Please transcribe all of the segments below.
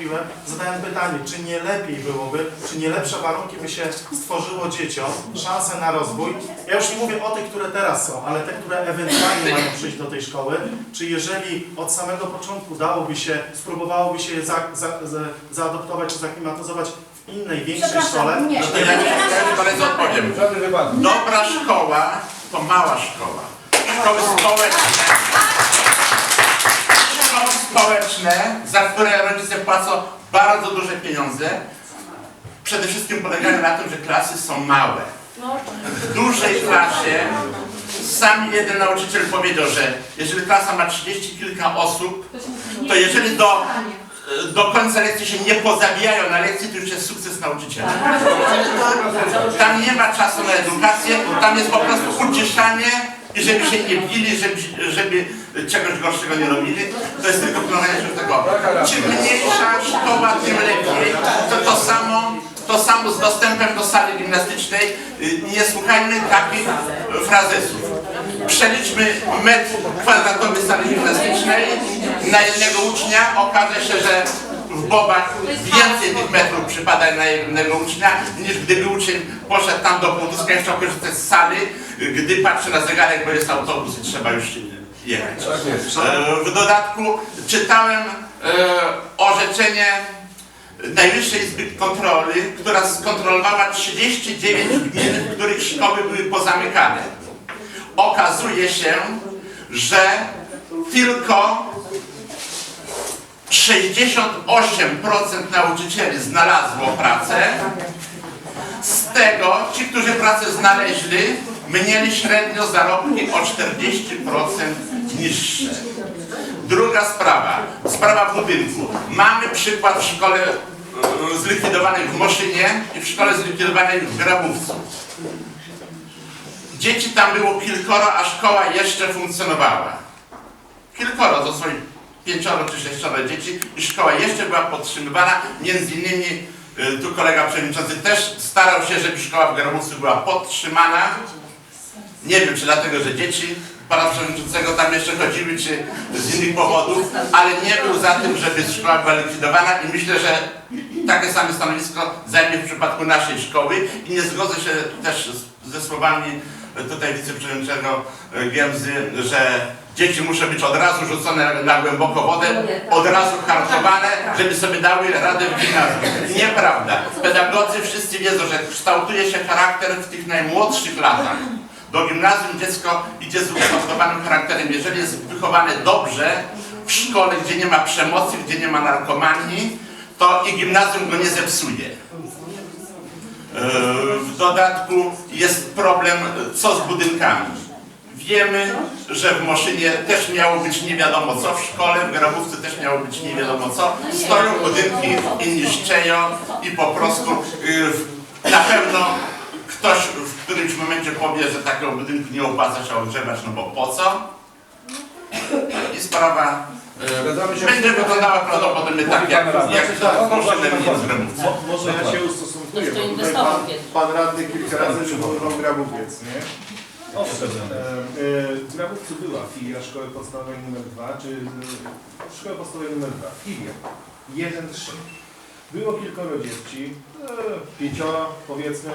mówiłem, zadałem pytanie, czy nie lepiej byłoby, czy nie lepsze warunki by się stworzyło dzieciom, szanse na rozwój. Ja już nie mówię o tych, które teraz są, ale te, które ewentualnie mają przyjść do tej szkoły, czy jeżeli od samego początku dałoby się, spróbowałoby się je za, za, za, zaadoptować czy zaklimatyzować w innej, większej szkole, nie. no To ja bardzo odpowiem. Dobra szkoła to mała szkoła. Szkoły społeczne. Społeczne, za które rodzice płacą bardzo duże pieniądze, przede wszystkim polegają na tym, że klasy są małe. W dużej klasie sam jeden nauczyciel powiedział, że jeżeli klasa ma 30 kilka osób, to jeżeli do, do końca lekcji się nie pozabijają na lekcji, to już jest sukces nauczyciela. Tam nie ma czasu na edukację, tam jest po prostu ucieszanie i żeby się nie bili, żeby, żeby czegoś gorszego nie robili. To jest tylko pilnowanie się tego. Czym mniejsza szkoła, tym lepiej. To to samo, to samo z dostępem do sali gimnastycznej. Nie słuchajmy takich frazesów. Przeliczmy metr kwadratowy sali gimnastycznej na jednego ucznia. Okaże się, że w Bobach więcej tych metrów przypada na jednego ucznia, niż gdyby uczeń poszedł tam do Półtuska i chciał z sali, gdy patrzy na zegarek, bo jest autobus i trzeba już jechać. Tak. E, W dodatku czytałem e, orzeczenie Najwyższej Izby Kontroli, która skontrolowała 39 gmin, w których szkoły były pozamykane. Okazuje się, że tylko 68% nauczycieli znalazło pracę. Z tego ci, którzy pracę znaleźli, mieli średnio zarobki o 40% niższe. Druga sprawa, sprawa budynku. Mamy przykład w szkole e, zlikwidowanej w Moszynie i w szkole zlikwidowanej w Grabówcu. Dzieci tam było kilkoro, a szkoła jeszcze funkcjonowała. Kilkoro, to są pięcioro czy sześcioro dzieci i szkoła jeszcze była podtrzymywana. Między innymi y, tu kolega przewodniczący też starał się, żeby szkoła w Grabówcu była podtrzymana. Nie wiem, czy dlatego, że dzieci pana przewodniczącego tam jeszcze chodziły, czy z innych powodów, ale nie był za tym, żeby szkoła była likwidowana i myślę, że takie same stanowisko zajmie w przypadku naszej szkoły i nie zgodzę się też ze słowami tutaj wiceprzewodniczącego Giemzy, że dzieci muszą być od razu rzucone na głęboką wodę, od razu hartowane, żeby sobie dały radę w gimnazjum. Nieprawda. Pedagodzy wszyscy wiedzą, że kształtuje się charakter w tych najmłodszych latach. Do gimnazjum dziecko idzie z ukształtowanym charakterem. Jeżeli jest wychowane dobrze w szkole, gdzie nie ma przemocy, gdzie nie ma narkomanii, to i gimnazjum go nie zepsuje. E, W dodatku jest problem, co z budynkami. Wiemy, że w Moszynie też miało być nie wiadomo co w szkole, w Grabówce też miało być nie wiadomo co. Stoją budynki i niszczeją i po prostu y, na pewno ktoś którymś momencie powie, że takiego budynku nie opłaca się ogrzewać, no bo po co? I sprawa Zgadzamy się będzie wyglądała prawdopodobnie tak jak, jak Moszynem i w. Mo, może ja się ustosunkuję, to bo tutaj pan, pan radny kilka razy przywoływał Grabowiec, nie? Owszem. E, e, w Grabowcu była filia szkoły podstawowej numer 2, czy e, szkoły podstawowej numer 2, filia 1-3. Było kilkoro dzieci, e, pięcioro powiedzmy.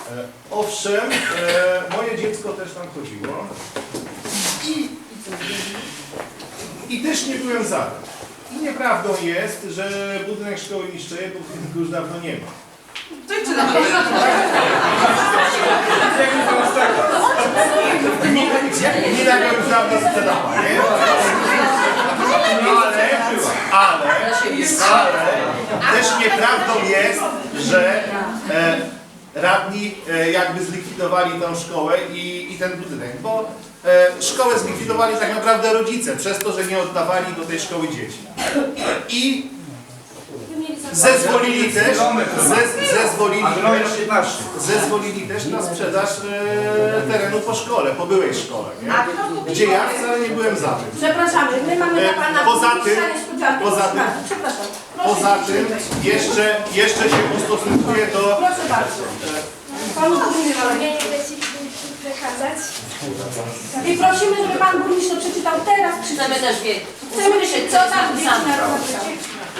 E, owszem, e, moje dziecko też tam chodziło i, i też nie byłem za tym. I nieprawdą jest, że budynek szkoły niszczeje, bo budynku już dawno nie ma. Gmina go już dawno sprzedała, nie? Ale, ale, ale też nieprawdą jest, że e, radni e, jakby zlikwidowali tą szkołę i, i ten budynek, bo e, szkołę zlikwidowali tak naprawdę rodzice przez to, że nie oddawali do tej szkoły dzieci. I zezwolili też, ze, zezwolili też 15. zezwolili też na sprzedaż e, terenu po szkole, po byłej szkole, nie? Gdzie ja wcale nie byłem za tym. Przepraszamy, my mamy dla Pana poza tym- poza tym- Poza tym jeszcze, jeszcze się ustosunkuję do... Proszę bardzo. Panu burmistrzowi. Nie przekazać. I prosimy, żeby Pan burmistrz to przeczytał teraz. Chcemy też wiedzieć. Chcemy wiedzieć, co tam dzieci Sami. narodowe.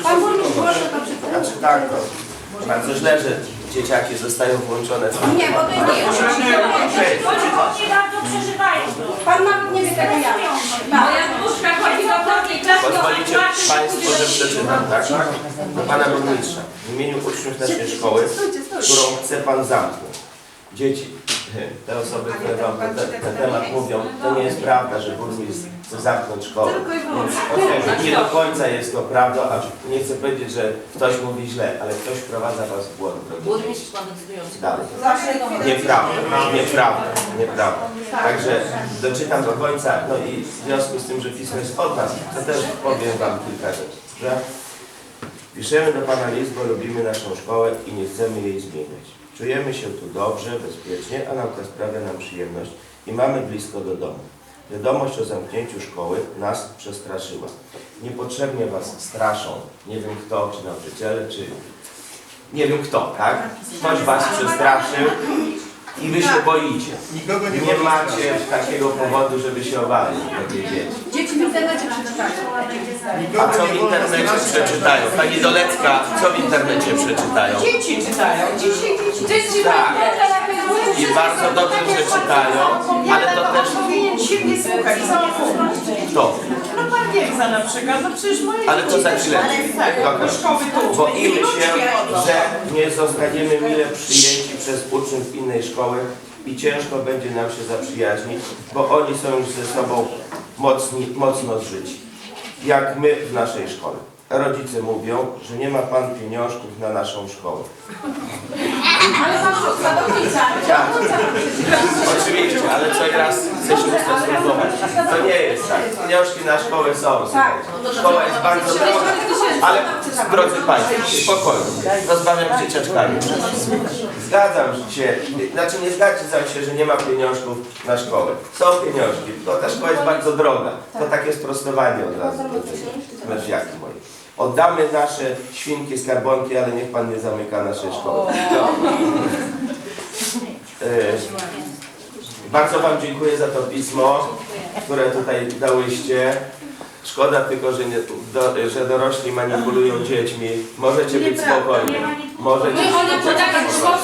Pan burmistrz, proszę to przeczytać. Znaczy tak, no, bardzo źle, że dzieciaki zostają włączone Nie, bo to jest nie Oni bardzo przeżywają to. Pan nawet nie wie tego ja. Moja wnuczka chodzi do drugiej klasy, Państwo, że przeczytam, tak? Do Pana Burmistrza. W imieniu uczniów naszej szkoły, którą chce Pan zamknąć. Dzieci, te osoby, które Wam na te, ten temat mówią, to nie jest prawda, że burmistrz chce zamknąć szkołę. Więc okej, nie do końca jest to prawda, a nie chcę powiedzieć, że ktoś mówi źle, ale ktoś wprowadza Was w błąd. Burmistrz pan decydujący. Dalej. Nieprawda, nieprawda, nieprawda. Także doczytam do końca, no i w związku z tym, że pismo jest od nas, to też powiem Wam kilka rzeczy, że piszemy do Pana list, bo lubimy naszą szkołę i nie chcemy jej zmieniać. Czujemy się tu dobrze, bezpiecznie, a nauka sprawia nam przyjemność i mamy blisko do domu. Wiadomość o zamknięciu szkoły nas przestraszyła. Niepotrzebnie Was straszą, nie wiem kto, czy nauczyciele, czy nie wiem kto, tak? Ktoś Was przestraszył i Wy się boicie. Nikogo nie, Nie macie takiego powodu, żeby się obawiać, drogie dzieci. Dzieci w internecie przeczytają. A co w internecie przeczytają? Pani Dolecka, co w internecie przeczytają? Dzieci czytają. Dzieci, dzieci. Tak. I bardzo dobrze, że czytają, ale to też powinien siebie słuchać, to. No no przecież moje Ale to za chwilę. tak, do szkoły tu. Boimy się, że nie zostaniemy mile przyjęci przez uczniów innej szkoły i ciężko będzie nam się zaprzyjaźnić, bo oni są już ze sobą mocni, mocno zżyci. Jak my w naszej szkole. Rodzice mówią, że nie ma pan pieniążków na naszą szkołę. Ale pan sadownica. Tak. Oczywiście, ale co raz. To nie jest tak. Pieniążki na szkołę są. słuchajcie. Szkoła jest bardzo droga. Ale drodzy Państwo, spokojnie. Rozmawiam z dzieciaczkami. Zgadzam się, znaczy nie zgadzam się, że nie ma pieniążków na szkołę. Są pieniążki, tylko ta szkoła jest bardzo droga. To takie sprostowanie od razu tego. Mężjaki moje. Oddamy nasze świnki, skarbonki, ale niech Pan nie zamyka naszej szkoły. No. E, Bardzo Wam dziękuję za to pismo, które tutaj dałyście. Szkoda tylko, że, nie, do, że dorośli manipulują dziećmi. Możecie być spokojni. Możecie My one spokojni.